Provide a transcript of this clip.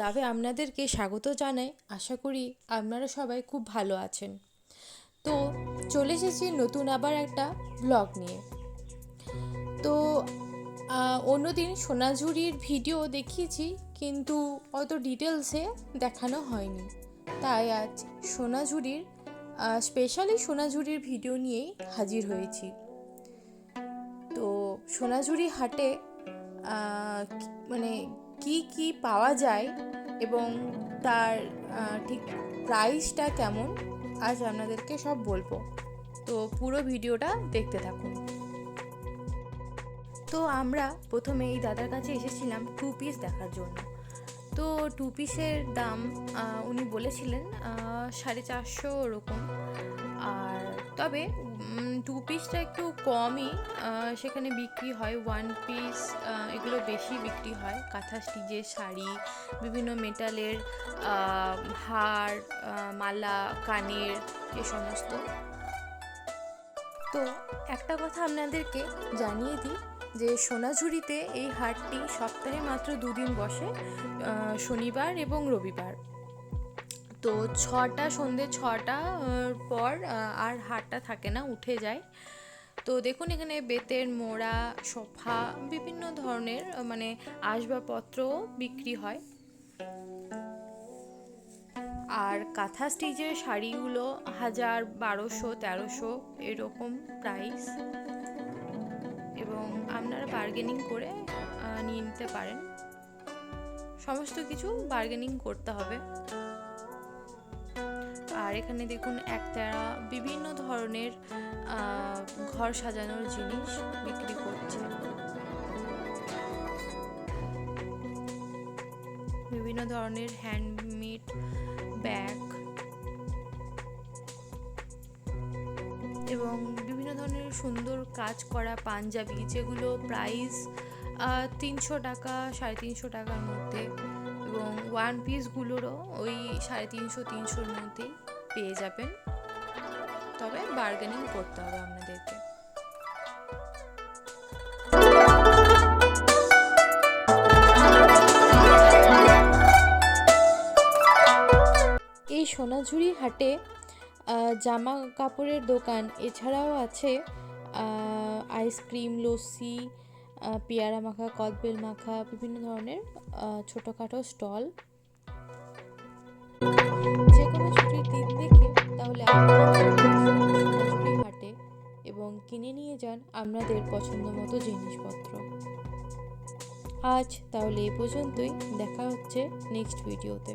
লাভে আপনাদেরকে স্বাগত জানাই। আশা করি আপনারা সবাই খুব ভালো আছেন। তো চলে এসেছি নতুন আবার একটা ব্লগ নিয়ে। তো অন্যদিন সোনাঝুরির ভিডিও দেখিয়েছি, কিন্তু অত ডিটেলসে দেখানো হয়নি। তাই আজ সোনাঝুরির স্পেশালি সোনাঝুরির ভিডিও নিয়েই হাজির হয়েছি। তো সোনাঝুরি হাটে মানে কি কি পাওয়া যায় এবং তার ঠিক প্রাইসটা কেমন, আজ আপনাদেরকে সব বলব। তো পুরো ভিডিওটা দেখতে থাকুন। তো আমরা প্রথমে এই দাদার কাছে এসেছিলাম টু পিস দেখার জন্য। তো টু পিসের দাম উনি বলেছিলেন সাড়ে চারশো ওরকম। আর তবে টু পিসটা একটু কমই সেখানে বিক্রি হয়। ওয়ান পিস এগুলো বেশি বিক্রি হয়। কাঁথা স্টিচের শাড়ি, বিভিন্ন মেটালের হার মালা, কানের, এ সমস্ত। তো একটা কথা আপনাদেরকে জানিয়ে দিই যে সোনাঝুরিতে এই হাটটি সপ্তাহে মাত্র দুদিন বসে শনিবার এবং রবিবার। তো ছটা, সন্ধে ছটা পর আর হাটটা থাকে না, উঠে যায়। তো দেখুন এখানে বেতের মোড়া, সোফা, বিভিন্ন ধরনের মানে আসবাবপত্রও বিক্রি হয়। আর কাঁথা স্টিচের শাড়িগুলো হাজার বারোশো, তেরোশো, এরকম প্রাইস এবং আপনারা বার্গেনিং করে নিয়ে নিতে পারেন। সমস্ত কিছু বার্গেনিং করতে হবে। আর এখানে দেখুন একতারা বিভিন্ন ধরনের ঘর সাজানোর জিনিস বিক্রি করছে। বিভিন্ন ধরনের হ্যান্ডমেড ব্যাগ এবং সুন্দর কাজ করা পাঞ্জাবি, যেগুলো প্রাইস তিনশো টাকা, সাড়ে তিনশো টাকার মধ্যে এবং ওয়ান পিসগুলোরও ওই সাড়ে তিনশো, তিনশোর মধ্যেই পেয়ে যাবেন। তবে বার্গেনিং করতে হবে আপনাদেরকে। এই সোনাঝুরি হাটে জামা কাপড়ের দোকান, এছাড়াও আছে আইসক্রিম লস্যি পেয়ারা মাখা, কদবেল মাখা, বিভিন্ন ধরনের ছোটোখাটো স্টল। যে কোনো ছুটির দিন দেখে তাহলে হাটে এবং কিনে নিয়ে যান আপনাদের পছন্দ মতো জিনিসপত্র। আজ তাহলে এই পর্যন্তই। দেখা হচ্ছে নেক্সট ভিডিওতে